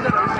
Thank you.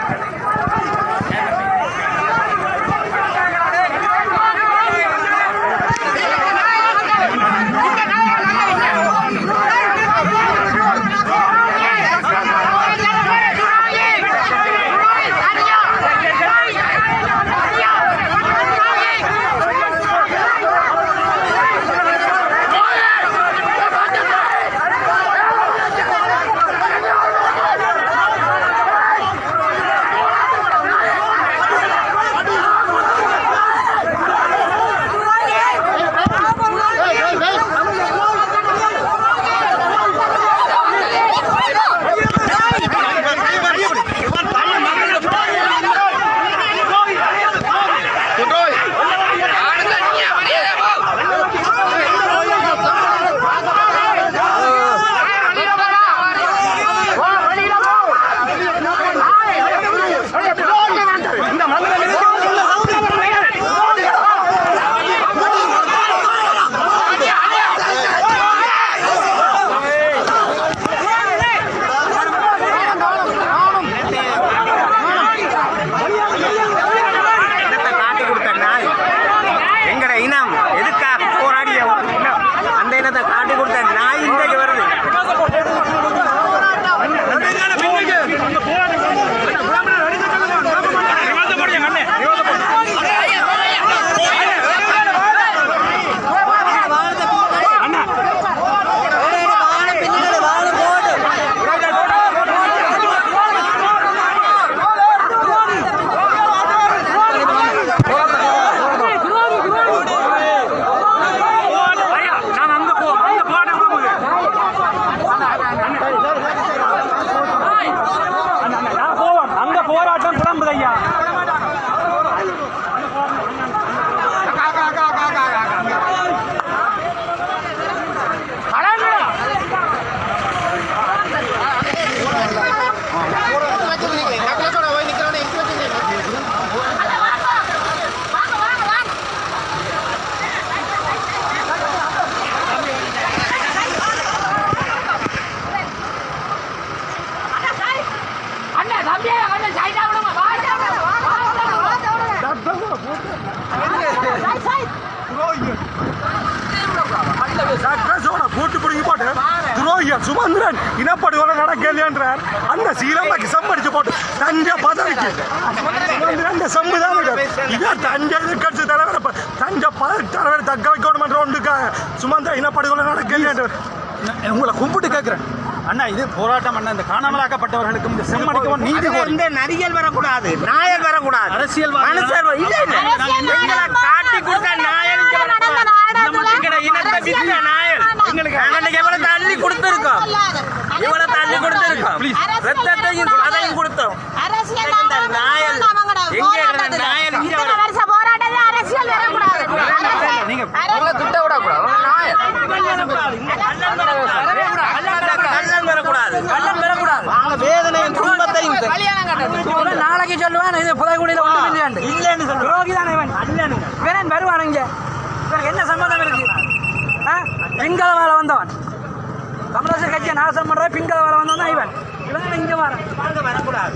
அண்ணா சுமந்திரன் இனப்படுகொலை நடக்கலையன்றார் அந்த சீலமாக்கு சம்படிச்சு போட்டு தஞ்ச பதவிக்கு. சுமந்திரன் அந்த சம்புதான் இவர் தஞ்ச எதிர்கட்சி தலைவர் தஞ்ச பதவி தலைவர் தக்க வைக்கணும் என்ற ஒன்றுக்காக சுமந்திர இனப்படுகொலை நடக்கலையன்ற உங்களை கும்பிட்டு கேட்கிறேன் அண்ணா இது போராட்டம் அண்ணா. இந்த காணாமலாக்கப்பட்டவர்களுக்கும் இந்த செம்மடிக்கவும் நீதி இந்த நரிகள் வரக்கூடாது நாயர் வரக்கூடாது. எங்களை காட்டி கொடுத்த கொடுத்துருக்கோம் ரத்தத்தையும் அதையும் கொடுத்தோம் எங்க அரசியல் நீங்க கள்ளன் கள்ளன் வேதனையும் துன்பத்தையும் நாளைக்கு சொல்லுவான் இது புதைக்குடியில் ஒன்றும் இல்லையாண்டு இல்லைன்னு தானே இவன் இவன் வருவான் இங்க இவனுக்கு என்ன சம்மந்தம் இருக்கு? பிங்கள வேலை வந்தவன் தமிழரசு கட்சியை நாசம் பண்ணுற பிங்கள வர வந்தவன் தான் இவன். இவன் இங்கே வரான் வரக்கூடாது.